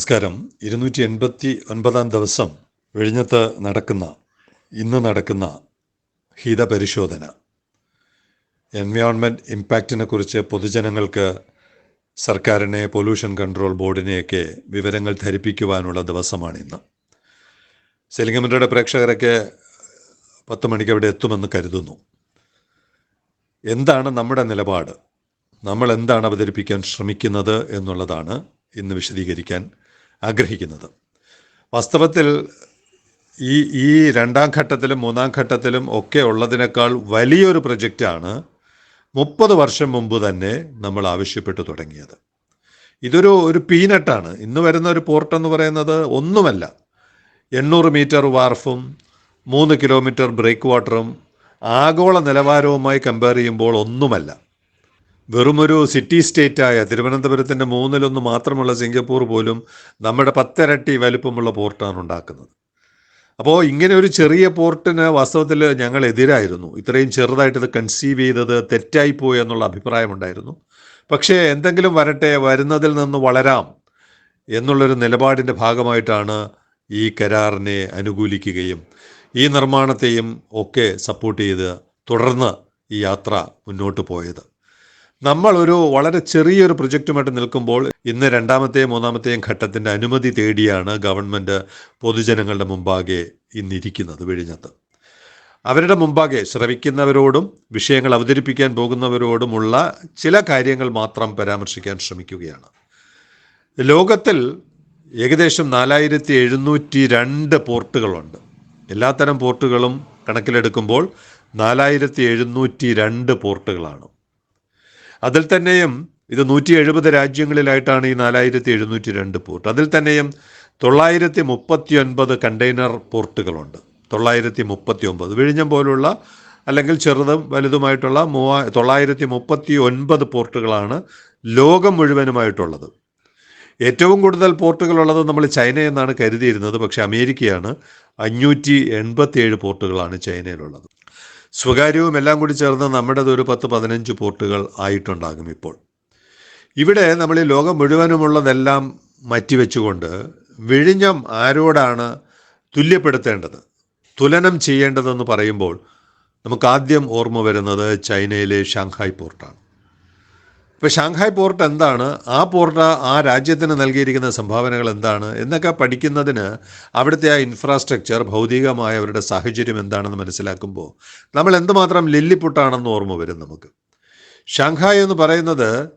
നമസ്കാരം. ഇരുന്നൂറ്റി എൺപത്തി ഒൻപതാം ദിവസം വിഴിഞ്ഞത്ത് നടക്കുന്ന ഇന്ന് നടക്കുന്ന ഹിതപരിശോധന. എൻവയോൺമെന്റ് ഇമ്പാക്റ്റിനെ കുറിച്ച് പൊതുജനങ്ങൾക്ക് സർക്കാരിനെ പൊല്യൂഷൻ കൺട്രോൾ ബോർഡിനെയൊക്കെ വിവരങ്ങൾ ധരിപ്പിക്കുവാനുള്ള ദിവസമാണ് ഇന്ന് സെലിംഗമിന്റെ പ്രേക്ഷകരൊക്കെ പത്ത് മണിക്ക് അവിടെ എത്തുമെന്ന് കരുതുന്നു. എന്താണ് നമ്മുടെ നിലപാട്? നമ്മൾ എന്താണ് അവതരിപ്പിക്കാൻ ശ്രമിക്കുന്നത് എന്നുള്ളതാണ് ഇന്ന് വിശദീകരിക്കാൻ ആഗ്രഹിക്കുന്നത്. വാസ്തവത്തിൽ ഈ ഈ രണ്ടാം ഘട്ടത്തിലും മൂന്നാം ഘട്ടത്തിലും ഒക്കെ ഉള്ളതിനേക്കാൾ വലിയൊരു പ്രൊജക്റ്റാണ് മുപ്പത് വർഷം മുമ്പ് തന്നെ നമ്മൾ ആവശ്യപ്പെട്ടു തുടങ്ങിയത്. ഇതൊരു ഒരു പീനട്ടാണ്. ഇന്ന് വരുന്ന ഒരു പോർട്ട് എന്ന് പറയുന്നത് ഒന്നുമല്ല. എണ്ണൂറ് മീറ്റർ വാർഫും മൂന്ന് കിലോമീറ്റർ ബ്രേക്ക് വാട്ടറും ആഗോള നിലവാരവുമായി കമ്പയർ ചെയ്യുമ്പോൾ ഒന്നുമല്ല. വെറുമൊരു സിറ്റി സ്റ്റേറ്റായ തിരുവനന്തപുരത്തിന്റെ മൂന്നിലൊന്ന് മാത്രമുള്ള സിംഗപ്പൂർ പോലും നമ്മുടെ പത്തിരട്ടി വലുപ്പമുള്ള പോർട്ടാണ് ഉണ്ടാക്കുന്നത്. അപ്പോൾ ഇങ്ങനെ ഒരു ചെറിയ പോർട്ടിന് വാസ്തവത്തിൽ ഞങ്ങൾ എതിരായിരുന്നു. ഇത്രയും ചെറുതായിട്ട് ഇത് കൺസീവ് ചെയ്തത് തെറ്റായിപ്പോയി എന്നുള്ള അഭിപ്രായമുണ്ടായിരുന്നു പക്ഷേ എന്തെങ്കിലും വരട്ടെ വരുന്നതിൽ നിന്ന് വളരാം എന്നുള്ളൊരു നിലപാടിന്റെ ഭാഗമായിട്ടാണ് ഈ കരാറിനെ അനുകൂലിക്കുകയും ഈ നിർമ്മാണത്തെയും ഒക്കെ സപ്പോർട്ട് ചെയ്ത് തുടർന്ന് ഈ യാത്ര മുന്നോട്ട് പോയത്. നമ്മൾ ഒരു വളരെ ചെറിയൊരു പ്രൊജക്റ്റുമായിട്ട് നിൽക്കുമ്പോൾ ഇന്ന് രണ്ടാമത്തെയും മൂന്നാമത്തെയും ഘട്ടത്തിന്റെ അനുമതി തേടിയാണ് ഗവൺമെന്റ് പൊതുജനങ്ങളുടെ മുമ്പാകെ ഇന്നിരിക്കുന്നത് വിഴിഞ്ഞത്ത് അവരുടെ മുമ്പാകെ ശ്രവിക്കുന്നവരോടും വിഷയങ്ങൾ അവതരിപ്പിക്കാൻ പോകുന്നവരോടുമുള്ള ചില കാര്യങ്ങൾ മാത്രം പരാമർശിക്കാൻ ശ്രമിക്കുകയാണ്. ലോകത്തിൽ ഏകദേശം നാലായിരത്തി എഴുന്നൂറ്റി രണ്ട് പോർട്ടുകളുണ്ട്. എല്ലാത്തരം പോർട്ടുകളും കണക്കിലെടുക്കുമ്പോൾ നാലായിരത്തി എഴുന്നൂറ്റി രണ്ട് പോർട്ടുകളാണ്. അതിൽ തന്നെയും ഇത് നൂറ്റി എഴുപത് രാജ്യങ്ങളിലായിട്ടാണ് ഈ നാലായിരത്തി എഴുന്നൂറ്റി രണ്ട് പോർട്ട്. അതിൽ തന്നെയും തൊള്ളായിരത്തി മുപ്പത്തി ഒൻപത് കണ്ടെയ്നർ പോർട്ടുകളുണ്ട്. തൊള്ളായിരത്തി മുപ്പത്തി ഒമ്പത് വിഴിഞ്ഞം പോലുള്ള അല്ലെങ്കിൽ ചെറുതും വലുതുമായിട്ടുള്ള മൂവാ തൊള്ളായിരത്തി മുപ്പത്തി ഒൻപത് പോർട്ടുകളാണ് ലോകം മുഴുവനുമായിട്ടുള്ളത്. ഏറ്റവും കൂടുതൽ പോർട്ടുകളുള്ളത് നമ്മൾ ചൈന എന്നാണ് കരുതിയിരുന്നത്. പക്ഷേ അമേരിക്കയാണ് അഞ്ഞൂറ്റി എൺപത്തിയേഴ് പോർട്ടുകളാണ് ചൈനയിലുള്ളത്. സ്വകാര്യവും എല്ലാം കൂടി ചേർന്ന് നമ്മുടേത് ഒരു പത്ത് പതിനഞ്ച് പോർട്ടുകൾ ആയിട്ടുണ്ടാകും ഇപ്പോൾ. ഇവിടെ നമ്മൾ ഈ ലോകം മുഴുവനുമുള്ളതെല്ലാം മാറ്റിവെച്ചുകൊണ്ട് വിഴിഞ്ഞം ആരോടാണ് തുല്യപ്പെടുത്തേണ്ടത്? തുലനം ചെയ്യേണ്ടതെന്ന് പറയുമ്പോൾ നമുക്ക് ആദ്യം ഓർമ്മ വരുന്നത് ചൈനയിലെ ഷാങ്ഹായ് പോർട്ടാണ്. ഇപ്പോൾ ഷാങ്ഹായ് പോർട്ട് എന്താണ്? ആ പോർട്ട് ആ രാജ്യത്തിന് നൽകിയിരിക്കുന്ന സംഭാവനകൾ എന്താണ്? എന്നൊക്കെ പഠിക്കുന്നതിന് അവിടുത്തെ ആ ഇൻഫ്രാസ്ട്രക്ചർ ഭൗതികമായ അവരുടെ സാഹചര്യം എന്താണെന്ന് മനസ്സിലാക്കുമ്പോൾ നമ്മൾ എന്തുമാത്രം ലില്ലിപ്പുട്ടാണെന്ന് ഓർമ്മ വരും നമുക്ക്. ഷാങ്ഹായ് എന്ന് പറയുന്നത്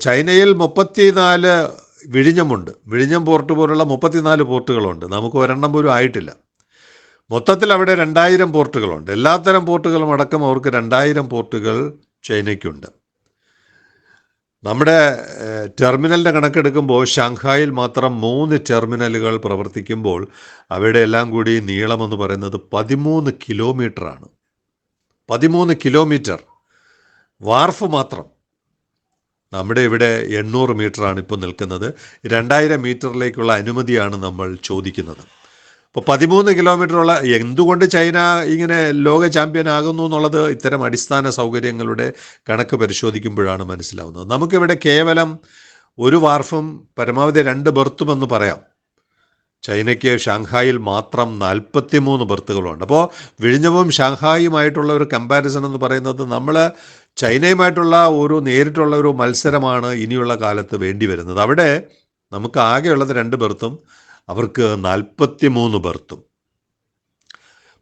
ചൈനയിൽ മുപ്പത്തിനാല് വിഴിഞ്ഞമുണ്ട്. വിഴിഞ്ഞം പോർട്ട് പോലുള്ള മുപ്പത്തിനാല് പോർട്ടുകളുണ്ട്. നമുക്ക് ഒരെണ്ണം പോലും ആയിട്ടില്ല. മൊത്തത്തിൽ അവിടെ രണ്ടായിരം പോർട്ടുകളുണ്ട്. എല്ലാത്തരം പോർട്ടുകളും അടക്കം അവർക്ക് രണ്ടായിരം പോർട്ടുകൾ ചൈനയ്ക്കുണ്ട്. നമ്മുടെ ടെർമിനലിന്റെ കണക്കെടുക്കുമ്പോൾ ഷാങ്ഹായിൽ മാത്രം മൂന്ന് ടെർമിനലുകൾ പ്രവർത്തിക്കുമ്പോൾ അവയുടെ എല്ലാം കൂടി നീളമെന്ന് പറയുന്നത് പതിമൂന്ന് കിലോമീറ്ററാണ്. പതിമൂന്ന് കിലോമീറ്റർ. വാർഫ് മാത്രം. നമ്മുടെ ഇവിടെ എണ്ണൂറ് മീറ്ററാണ് ഇപ്പോൾ നിൽക്കുന്നത്. രണ്ടായിരം മീറ്ററിലേക്കുള്ള അനുമതിയാണ് നമ്മൾ ചോദിക്കുന്നത്. അപ്പോൾ പതിമൂന്ന് കിലോമീറ്ററുള്ള എന്തുകൊണ്ട് ചൈന ഇങ്ങനെ ലോക ചാമ്പ്യൻ ആകുന്നു എന്നുള്ളത് ഇത്തരം അടിസ്ഥാന സൗകര്യങ്ങളുടെ കണക്ക് പരിശോധിക്കുമ്പോഴാണ് മനസ്സിലാവുന്നത്. നമുക്കിവിടെ കേവലം ഒരു വാർഫും പരമാവധി രണ്ട് ബർത്തുമെന്ന് പറയാം. ചൈനയ്ക്ക് ഷാങ്ഹായിൽ മാത്രം നാൽപ്പത്തിമൂന്ന് ബർത്തുകളുണ്ട്. അപ്പോൾ വിഴിഞ്ഞവും ഷാങ്ഹായുമായിട്ടുള്ള ഒരു കമ്പാരിസൺ എന്ന് പറയുന്നത് നമ്മൾ ചൈനയുമായിട്ടുള്ള ഒരു നേരിട്ടുള്ള ഒരു മത്സരമാണ് ഇനിയുള്ള കാലത്ത് വേണ്ടി വരുന്നത്. അവിടെ നമുക്ക് ആകെയുള്ളത് രണ്ട് ബർത്തും അവർക്ക് നാൽപ്പത്തി മൂന്ന് ബർത്തും.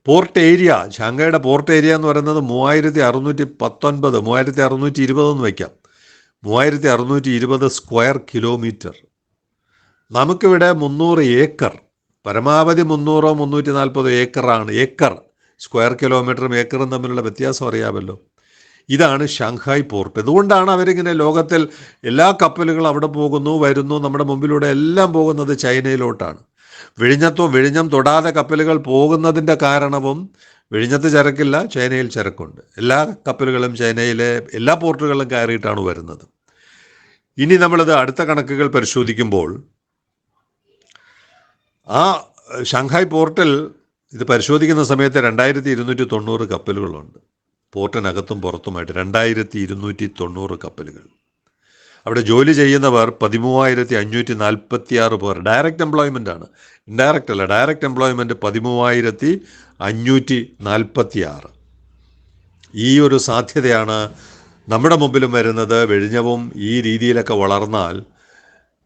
പോർട്ട് ഏരിയ ഷാങ്കായുടെ പോർട്ട് ഏരിയ എന്ന് പറയുന്നത് മൂവായിരത്തി അറുന്നൂറ്റി പത്തൊൻപത് മൂവായിരത്തി അറുന്നൂറ്റി ഇരുപതെന്ന് വയ്ക്കാം മൂവായിരത്തി അറുന്നൂറ്റി ഇരുപത് സ്ക്വയർ കിലോമീറ്റർ. നമുക്കിവിടെ മുന്നൂറ് ഏക്കർ പരമാവധി മുന്നൂറോ മുന്നൂറ്റി നാൽപ്പതോ ഏക്കറാണ് ഏക്കർ. സ്ക്വയർ കിലോമീറ്ററും ഏക്കറും തമ്മിലുള്ള വ്യത്യാസം അറിയാമല്ലോ. ഇതാണ് ഷാങ്ഹായ് പോർട്ട്. ഇതുകൊണ്ടാണ് അവരിങ്ങനെ ലോകത്തിൽ എല്ലാ കപ്പലുകളും അവിടെ പോകുന്നു വരുന്നു നമ്മുടെ മുമ്പിലൂടെ എല്ലാം പോകുന്നത് ചൈനയിലോട്ടാണ്. വിഴിഞ്ഞത്തോ വിഴിഞ്ഞം തൊടാതെ കപ്പലുകൾ പോകുന്നതിന്റെ കാരണവും വിഴിഞ്ഞത്ത് ചരക്കില്ല ചൈനയിൽ ചരക്കുണ്ട്. എല്ലാ കപ്പലുകളും ചൈനയിലെ എല്ലാ പോർട്ടുകളിലും കയറിയിട്ടാണ് വരുന്നത്. ഇനി നമ്മളിത് അടുത്ത കണക്കുകൾ പരിശോധിക്കുമ്പോൾ ആ ഷാങ്ഹായ് പോർട്ടിൽ ഇത് പരിശോധിക്കുന്ന സമയത്ത് രണ്ടായിരത്തി ഇരുന്നൂറ്റി തൊണ്ണൂറ് കപ്പലുകളുണ്ട്. പോർട്ടിനകത്തും പുറത്തുമായിട്ട് രണ്ടായിരത്തി ഇരുന്നൂറ്റി തൊണ്ണൂറ് കപ്പലുകൾ. അവിടെ ജോലി ചെയ്യുന്നവർ പതിമൂവായിരത്തി അഞ്ഞൂറ്റി നാൽപ്പത്തി ആറ് പേർ. ഡയറക്റ്റ് എംപ്ലോയ്മെന്റ് ആണ്. ഇൻഡയറക്റ്റ് അല്ല ഡയറക്റ്റ് എംപ്ലോയ്മെന്റ് പതിമൂവായിരത്തി അഞ്ഞൂറ്റി നാൽപ്പത്തി ആറ് ഈ ഒരു സാധ്യതയാണ് നമ്മുടെ മുമ്പിലും വരുന്നത്. വെഴിഞ്ഞവും ഈ രീതിയിലൊക്കെ വളർന്നാൽ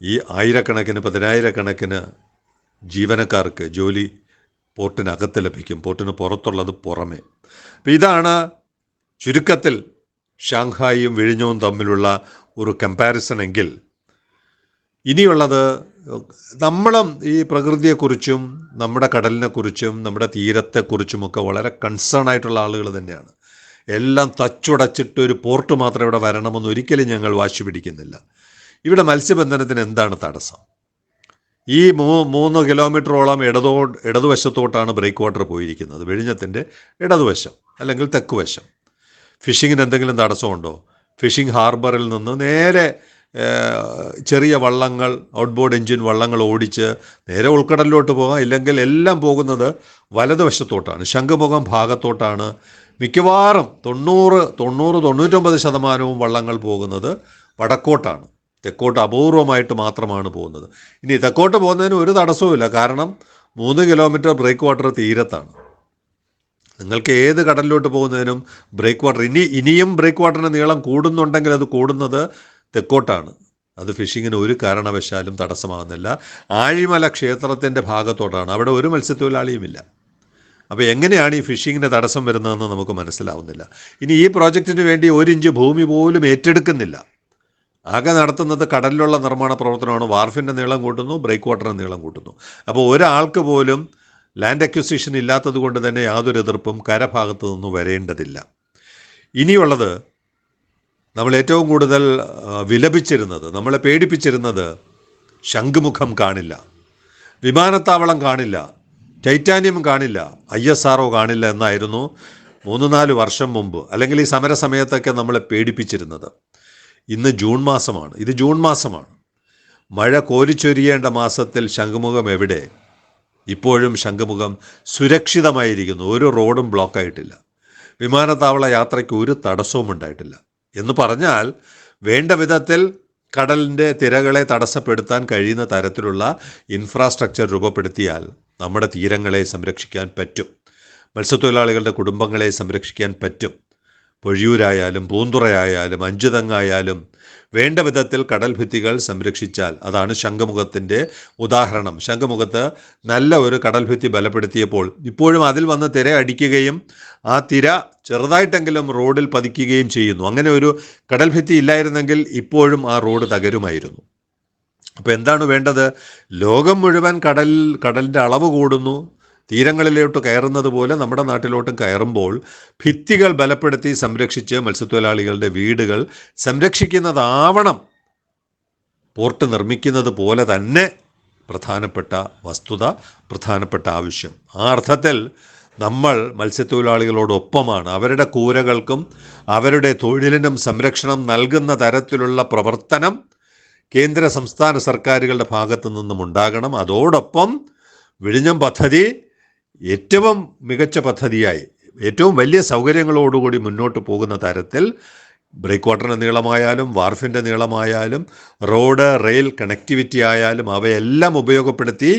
ഈ ആയിരക്കണക്കിന് പതിനായിരക്കണക്കിന് ജീവനക്കാർക്ക് ജോലി പോർട്ടിനകത്ത് ലഭിക്കും. പോർട്ടിന് പുറത്തുള്ളത് പുറമേ. അപ്പം ഇതാണ് ചുരുക്കത്തിൽ ഷാങ്ഹായിയും വിഴിഞ്ഞവും തമ്മിലുള്ള ഒരു കമ്പാരിസൺ എങ്കിൽ ഇനിയുള്ളത് നമ്മളും ഈ പ്രകൃതിയെക്കുറിച്ചും നമ്മുടെ കടലിനെക്കുറിച്ചും നമ്മുടെ തീരത്തെക്കുറിച്ചുമൊക്കെ വളരെ കൺസേൺ ആയിട്ടുള്ള ആളുകൾ തന്നെയാണ്. എല്ലാം തച്ചുടച്ചിട്ട് ഒരു പോർട്ട് മാത്രം ഇവിടെ വരണമെന്ന് ഒരിക്കലും ഞങ്ങൾ വാശി പിടിക്കുന്നില്ല. ഇവിടെ മത്സ്യബന്ധനത്തിന് എന്താണ് തടസ്സം? ഈ മൂ മൂന്ന് കിലോമീറ്ററോളം ഇടതോ ഇടതുവശത്തോട്ടാണ് ബ്രേക്ക് വാട്ടർ പോയിരിക്കുന്നത്. വിഴിഞ്ഞത്തിന്റെ ഇടതുവശം അല്ലെങ്കിൽ തെക്കുവശം. ഫിഷിങ്ങിന് എന്തെങ്കിലും തടസ്സമുണ്ടോ? ഫിഷിംഗ് ഹാർബറിൽ നിന്ന് നേരെ ചെറിയ വള്ളങ്ങൾ ഔട്ട്ബോർഡ് എഞ്ചിൻ വള്ളങ്ങൾ ഓടിച്ച് നേരെ ഉൾക്കടലിലോട്ട് പോകാം. ഇല്ലെങ്കിൽ എല്ലാം പോകുന്നത് വലതുവശത്തോട്ടാണ്. ശംഖുമുഖം ഭാഗത്തോട്ടാണ്. മിക്കവാറും തൊണ്ണൂറ് തൊണ്ണൂറ് തൊണ്ണൂറ്റൊമ്പത് ശതമാനവും വള്ളങ്ങൾ പോകുന്നത് വടക്കോട്ടാണ്. തെക്കോട്ട് അപൂർവമായിട്ട് മാത്രമാണ് പോകുന്നത്. ഇനി തെക്കോട്ട് പോകുന്നതിന് ഒരു തടസ്സവുമില്ല. കാരണം മൂന്ന് കിലോമീറ്റർ ബ്രേക്ക് വാട്ടർ തീരത്താണ്. നിങ്ങൾക്ക് ഏത് കടലിലോട്ട് പോകുന്നതിനും ബ്രേക്ക് വാട്ടർ ഇനി ഇനിയും ബ്രേക്ക് വാട്ടറിന് നീളം കൂടുന്നുണ്ടെങ്കിൽ അത് കൂടുന്നത് തെക്കോട്ടാണ്. അത് ഫിഷിങ്ങിന് ഒരു കാരണവശാലും തടസ്സമാകുന്നില്ല. ആഴിമല ക്ഷേത്രത്തിന്റെ ഭാഗത്തോട്ടാണ്. അവിടെ ഒരു മത്സ്യത്തൊഴിലാളിയുമില്ല. അപ്പോൾ എങ്ങനെയാണ് ഈ ഫിഷിങ്ങിന്റെ തടസ്സം വരുന്നതെന്ന് നമുക്ക് മനസ്സിലാവുന്നില്ല. ഇനി ഈ പ്രോജക്റ്റിന് വേണ്ടി ഒരു ഇഞ്ച് ഭൂമി പോലും ഏറ്റെടുക്കുന്നില്ല. ആകെ നടത്തുന്നത് കടലിലുള്ള നിർമ്മാണ പ്രവർത്തനമാണ്. വാർഫിന്റെ നീളം കൂട്ടുന്നു ബ്രേക്ക് വാട്ടറിന്റെ നീളം കൂട്ടുന്നു. അപ്പോൾ ഒരാൾക്ക് പോലും ലാൻഡ് അക്വിസിഷൻ ഇല്ലാത്തതുകൊണ്ട് തന്നെ യാതൊരു എതിർപ്പും കരഭാഗത്തു നിന്നും വരേണ്ടതില്ല. ഇനിയുള്ളത് നമ്മൾ ഏറ്റവും കൂടുതൽ വിലപിച്ചിരുന്നത് നമ്മളെ പേടിപ്പിച്ചിരുന്നത് ശംഖുമുഖം കാണില്ല വിമാനത്താവളം കാണില്ല ടൈറ്റാനിയം കാണില്ല ഐ എസ് ആർ കാണില്ല എന്നായിരുന്നു മൂന്ന് നാല് വർഷം മുമ്പ് അല്ലെങ്കിൽ ഈ സമരസമയത്തൊക്കെ നമ്മളെ പേടിപ്പിച്ചിരുന്നത്. ഇന്ന് ജൂൺ മാസമാണ്. ഇത് ജൂൺ മാസമാണ്. മഴ കോരിച്ചൊരിയേണ്ട മാസത്തിൽ ശംഖുമുഖം എവിടെ? ഇപ്പോഴും ശംഖുമുഖം സുരക്ഷിതമായിരിക്കുന്നു. ഒരു റോഡും ബ്ലോക്കായിട്ടില്ല വിമാനത്താവള യാത്രയ്ക്ക് ഒരു തടസ്സവും ഉണ്ടായിട്ടില്ല. എന്ന് പറഞ്ഞാൽ വേണ്ട വിധത്തിൽ കടലിന്റെ തിരകളെ തടസ്സപ്പെടുത്താൻ കഴിയുന്ന തരത്തിലുള്ള ഇൻഫ്രാസ്ട്രക്ചർ രൂപപ്പെടുത്തിയാൽ നമ്മുടെ തീരങ്ങളെ സംരക്ഷിക്കാൻ പറ്റും. മത്സ്യത്തൊഴിലാളികളുടെ കുടുംബങ്ങളെ സംരക്ഷിക്കാൻ പറ്റും. പൊഴിയൂരായാലും പൂന്തുറയായാലും അഞ്ചുതങ്ങായാലും വേണ്ട വിധത്തിൽ കടൽ ഭിത്തികൾ സംരക്ഷിച്ചാൽ അതാണ് ശംഖുമുഖത്തിന്റെ ഉദാഹരണം. ശംഖുമുഖത്ത് നല്ല ഒരു കടൽ ഭിത്തി ബലപ്പെടുത്തിയപ്പോൾ ഇപ്പോഴും അതിൽ വന്ന് തിര അടിക്കുകയും ആ തിര ചെറുതായിട്ടെങ്കിലും റോഡിൽ പതിക്കുകയും ചെയ്യുന്നു. അങ്ങനെ ഒരു കടൽ ഭിത്തി ഇല്ലായിരുന്നെങ്കിൽ ഇപ്പോഴും ആ റോഡ് തകരുമായിരുന്നു. അപ്പോൾ എന്താണ് വേണ്ടത്? ലോകം മുഴുവൻ കടൽ കടലിന്റെ അളവ് കൂടുന്നു. തീരങ്ങളിലോട്ട് കയറുന്നത് പോലെ നമ്മുടെ നാട്ടിലോട്ടും കയറുമ്പോൾ ഭിത്തികൾ ബലപ്പെടുത്തി സംരക്ഷിച്ച് മത്സ്യത്തൊഴിലാളികളുടെ വീടുകൾ സംരക്ഷിക്കുന്നതാവണം. പോർട്ട് നിർമ്മിക്കുന്നത് പോലെ തന്നെ പ്രധാനപ്പെട്ട വസ്തുത പ്രധാനപ്പെട്ട ആവശ്യം. ആ അർത്ഥത്തിൽ നമ്മൾ മത്സ്യത്തൊഴിലാളികളോടൊപ്പമാണ്. അവരുടെ കൂരകൾക്കും അവരുടെ തൊഴിലിനും സംരക്ഷണം നൽകുന്ന തരത്തിലുള്ള പ്രവർത്തനം കേന്ദ്ര സംസ്ഥാന സർക്കാരുകളുടെ ഭാഗത്തു നിന്നും ഉണ്ടാകണം. അതോടൊപ്പം വിഴിഞ്ഞം പദ്ധതി ഏറ്റവും മികച്ച പദ്ധതിയായി ഏറ്റവും വലിയ സൗകര്യങ്ങളോടുകൂടി മുന്നോട്ട് പോകുന്ന തരത്തിൽ ബ്രേക്ക് വാട്ടറിന്റെ നീളമായാലും വാർഫിന്റെ നീളമായാലും റോഡ് റെയിൽ കണക്ടിവിറ്റി ആയാലും അവയെല്ലാം ഉപയോഗപ്പെടുത്തി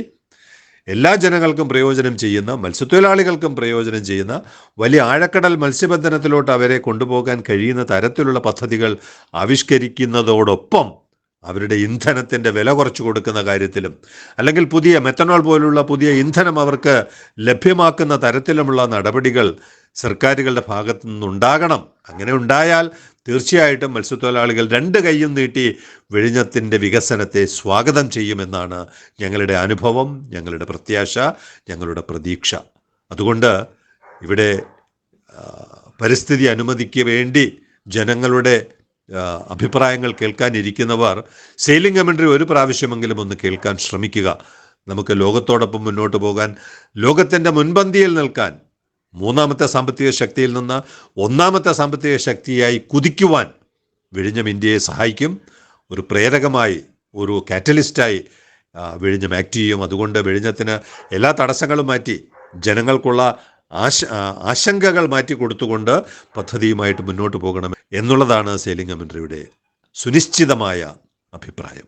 എല്ലാ ജനങ്ങൾക്കും പ്രയോജനം ചെയ്യുന്ന മത്സ്യത്തൊഴിലാളികൾക്കും പ്രയോജനം ചെയ്യുന്ന വലിയ ആഴക്കടൽ മത്സ്യബന്ധനത്തിലോട്ട് അവരെ കൊണ്ടുപോകാൻ കഴിയുന്ന തരത്തിലുള്ള പദ്ധതികൾ ആവിഷ്കരിക്കുന്നതോടൊപ്പം അവരുടെ ഇന്ധനത്തിന്റെ വില കുറച്ച് കൊടുക്കുന്ന കാര്യത്തിലും അല്ലെങ്കിൽ പുതിയ മെത്തനോൾ പോലുള്ള പുതിയ ഇന്ധനം അവർക്ക് ലഭ്യമാക്കുന്ന തരത്തിലുമുള്ള നടപടികൾ സർക്കാരുകളുടെ ഭാഗത്തു നിന്നുണ്ടാകണം. അങ്ങനെ ഉണ്ടായാൽ തീർച്ചയായിട്ടും മത്സ്യത്തൊഴിലാളികൾ രണ്ട് കൈയും നീട്ടി വിഴിഞ്ഞത്തിന്റെ വികസനത്തെ സ്വാഗതം ചെയ്യുമെന്നാണ് ഞങ്ങളുടെ അനുഭവം ഞങ്ങളുടെ പ്രത്യാശ ഞങ്ങളുടെ പ്രതീക്ഷ. അതുകൊണ്ട് ഇവിടെ പരിസ്ഥിതി അനുമതിക്ക് വേണ്ടി ജനങ്ങളുടെ അഭിപ്രായങ്ങൾ കേൾക്കാനിരിക്കുന്നവർ സെയിലിംഗ് കമൻട്രി ഒരു പ്രാവശ്യമെങ്കിലും ഒന്ന് കേൾക്കാൻ ശ്രമിക്കുക. നമുക്ക് ലോകത്തോടൊപ്പം മുന്നോട്ട് പോകാൻ ലോകത്തിന്റെ മുൻപന്തിയിൽ നിൽക്കാൻ മൂന്നാമത്തെ സാമ്പത്തിക ശക്തിയിൽ നിന്ന് ഒന്നാമത്തെ സാമ്പത്തിക ശക്തിയായി കുതിക്കുവാൻ വിഴിഞ്ഞം ഇന്ത്യയെ സഹായിക്കും. ഒരു പ്രേരകമായി ഒരു കാറ്റലിസ്റ്റായി വിഴിഞ്ഞം ആക്ട് ചെയ്യും. അതുകൊണ്ട് വിഴിഞ്ഞത്തിന് എല്ലാ തടസ്സങ്ങളും മാറ്റി ജനങ്ങൾക്കുള്ള ആശ ആശങ്കകൾ മാറ്റി കൊടുത്തുകൊണ്ട് പദ്ധതിയുമായിട്ട് മുന്നോട്ട് പോകണം എന്നുള്ളതാണ് സേലിംഗ് കമൻട്രിയുടെ സുനിശ്ചിതമായ അഭിപ്രായം.